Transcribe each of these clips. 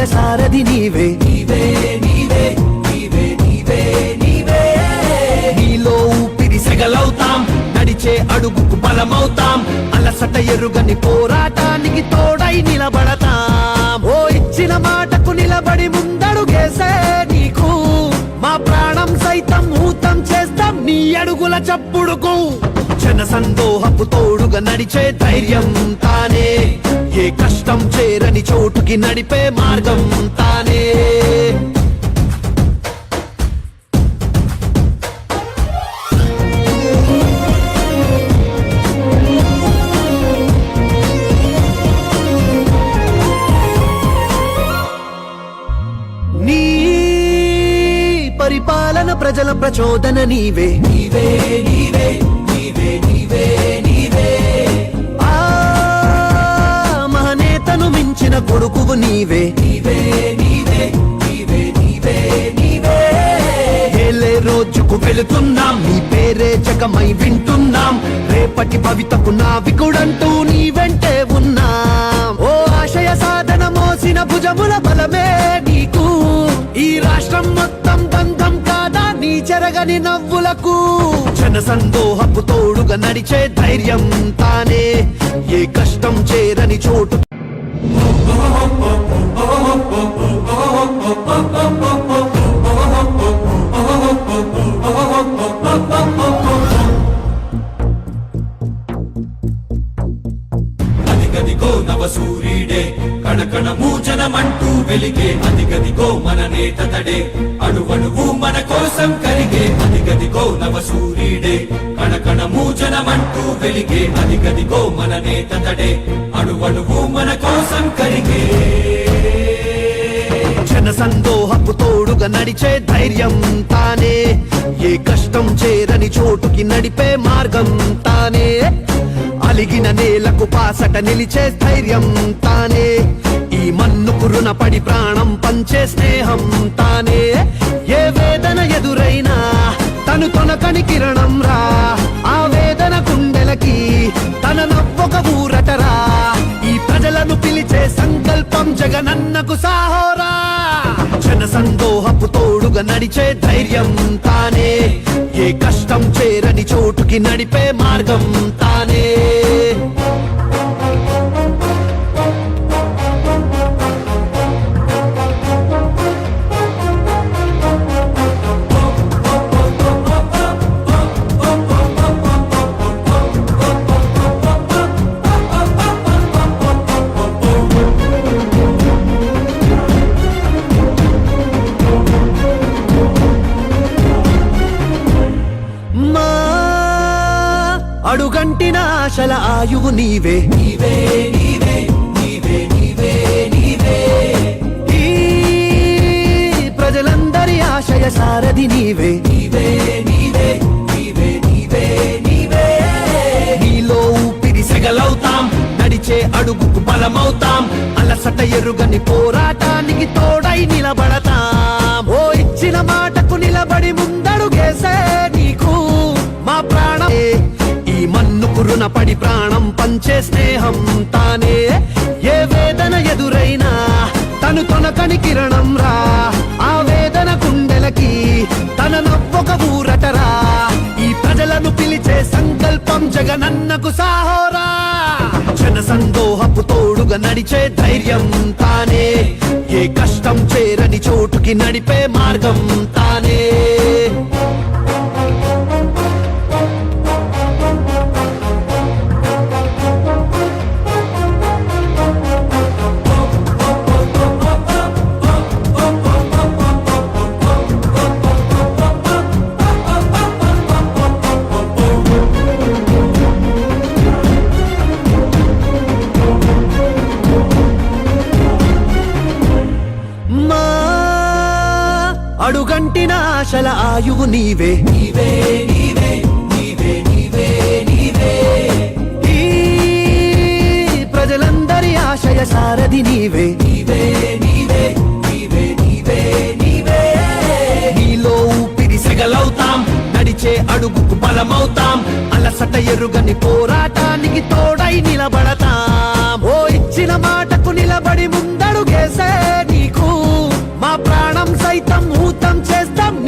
ఆశయ సారథి నీవే. నీవే నీవే నీవే నీవే నీవే. నీలో ఊపిరి సెగలవుతాం నడిచే అడుగుకు బలమవుతాం అలసట ఎరుగని పోరాటానికి తోడై నిలబడతాం. ఓ ఇచ్చిన మాటకు నిలబడి ముందడుగేసే నీకు. మా ప్రాణం సైతం ఊతం చేస్తాం నీ అడుగుల చప్పుడుకు. జన సందోహపు తోడుగా నడిచే ధైర్యం తానే. ఏ కష్టం చేరని చోటుకి నడిపే మార్గం తానే నీ పరిపాలన ప్రజల ప్రచోదన నీవే. నీవే నీవే. మహనేతను మించిన కొడుకువు నీవే. ఏలే రోజుకు వెళుతున్నాం నీ పేరే జగమై వింటున్నాం. రేపటి భవితకు నావికుడంటూ నీ వెంటే ఉన్నాం. ఓ ఆశయ సాధన మోసిన భుజముల బలమే నీకు. ఈ రాష్ట్రం మొత్తం బంధం కాదా నీ చెరగని నవ్వులకు? జన సందోహపు తోడుగా నడిచే ధైర్యం తానే. ఏ కష్టం చేరని చోటు సూర్యుడే కణకణ మూచనమంటూ వెలిగే అదిగదిగో మన నేత తడే అణువణువు మన కోసం కరిగే అదిగదిగో నవ సూర్యుడే కణకణ మూచనమంటూ వెలిగే అదిగదిగో మన నేత తడే అడువడువు మన కోసం కరిగే. జన సందోహపు తోడుగా నడిచే ధైర్యం తానే. ఏ కష్టం చేరని చోటుకి నడిపే మార్గం తానే. అలిగిన నేలకు పాసట నిలిచే ధైర్యం తానే. ఈ మన్నుకు రుణపడి ప్రాణం పంచే స్నేహం తానే. ఏ వేదన ఎదురైనా తను తొనకని కిరణం నన్నకు సాహోరా. జన సందోహపు తోడుగా నడిచే ధైర్యం తానే. ఏ కష్టం చేరని చోటుకి నడిపే మార్గం తా అడుగంటిన ఆశల ఆయువు నీవే. నీవే నీవే నీవే నీవే నీవే. ప్రజలందరి ఆశయ సారథి నీవే. నీవే నీవే నీవే నీవే నీవే. నీలో ఊపిరి సెగలవుతాం నడిచే అడుగుకు బలమవుతాం. అలసట ఎరుగని పోరాటానికి తోడై నిలబడతాం. పడి ప్రాణం పంచే స్నేహం తానే. ఏ వేదన ఎదురైనా తను తొనకని కిరణం రా. ఆ వేదన కుండెలకి తన నవ్వొక ఊరటరా ఈ ప్రజలను పిలిచే సంకల్పం జగనన్నకు సాహోరా. జన సందోహపు తోడుగా నడిచే ధైర్యం తానే. ఏ కష్టం చేరని చోటుకి నడిపే మార్గం ఆశల ఆయువు నీవే. నీవే నీవే నీవే నీవే నీవే. ఈ ప్రజలందరి ఆశయ సారథి నీవే. నీవే నీవే నీవే నీవే నీవే. నీలో ఊపిరి సెగలవుతాం నడిచే అడుగుకు బలమవుతాం. అలసట ఎరుగని పోరాటానికి తోడై నిలబడతాం.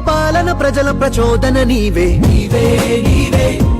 పరిపాలన ప్రజల ప్రచోదన నీవే. నీవే నీవే.